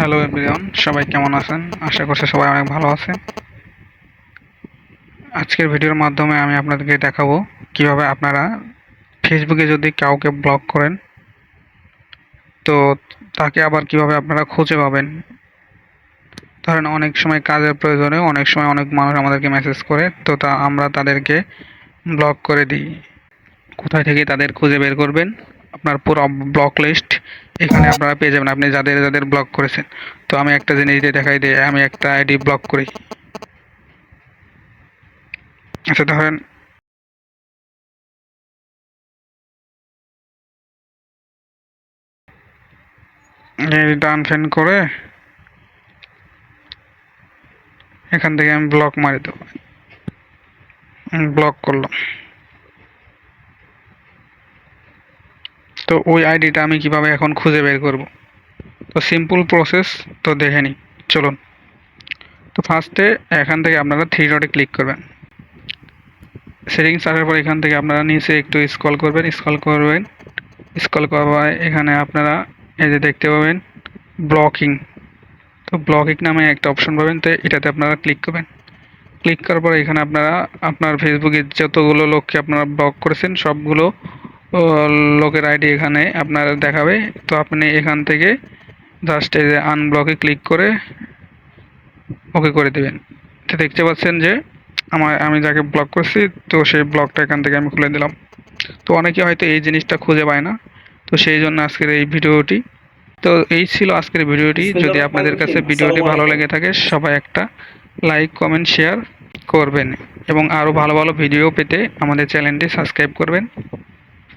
Hello everyone সবাই কেমন আছেন? আশা করছি সবাই অনেক ভালো আছে আজকের ভিডিওর মাধ্যমে আমি আপনাদেরকে দেখাবো কীভাবে আপনারা ফেসবুকে যদি কাউকে ব্লক করেন, তো তাকে আবার কীভাবে আপনারা খুঁজে পাবেন? ধরেন, অনেক সময় কাজের প্রয়োজনে অনেক সময় অনেক মানুষ আমাদেরকে মেসেজ করে, তো তা আমরা তাদেরকে ব্লক করে দিই। কোথায় থেকে তাদের খুঁজে বের করবেন? আপনার পুরো ব্লক লিস্ট এখানে আপনারা পেয়ে যাবেন। আপনি যাদের যাদের ব্লক করেছেন। তো আমি একটা জিনিস দিয়ে দেখাই দিই আমি একটা আইডি ব্লক করি। আচ্ছা ধরেন ডান আনফ্রেন্ড করে এখান থেকে আমি ব্লক মারি দেবো। ব্লক করলাম। তো ওই আইডিটা আমি কীভাবে এখন খুঁজে বের করব? তো সিম্পল প্রসেস তো দেখে নিই, চলুন। তো ফার্স্টে এখান থেকে আপনারা থ্রি ডটে ক্লিক করবেন। সেটিংস আসার পর এখান থেকে আপনারা নিচে একটু স্ক্রল করবেন স্ক্রল করবেন। স্ক্রল করার এখানে আপনারা এই যে দেখতে পাবেন ব্লকিং তো ব্লকিং নামে একটা অপশন পাবেন, তো এটাতে আপনারা ক্লিক করবেন। ক্লিক করার পর এখানে আপনারা আপনার ফেসবুকে যতগুলো লোককে আপনারা ব্লক করেছেন, সবগুলো লোকের আইডি এখানে আপনার দেখাবে। তো আপনি এখান থেকে জাস্ট এই যে আনব্লকে ক্লিক করে ওকে করে দেবেন। তো দেখতে পাচ্ছেন যে আমার আমি যাকে ব্লক করছি তো সেই ব্লকটা এখান থেকে আমি খুলে দিলাম। তো অনেকে হয়তো এই জিনিসটা খুঁজে পায় না। তো সেই জন্য আজকের এই ভিডিওটি। তো এই ছিল আজকের ভিডিওটি। যদি আপনাদের কাছে ভিডিওটি ভালো লেগে থাকে সবাই একটা লাইক কমেন্ট শেয়ার করবেন। এবং আরও ভালো ভালো ভিডিও পেতে আমাদের চ্যানেলটি সাবস্ক্রাইব করবেন।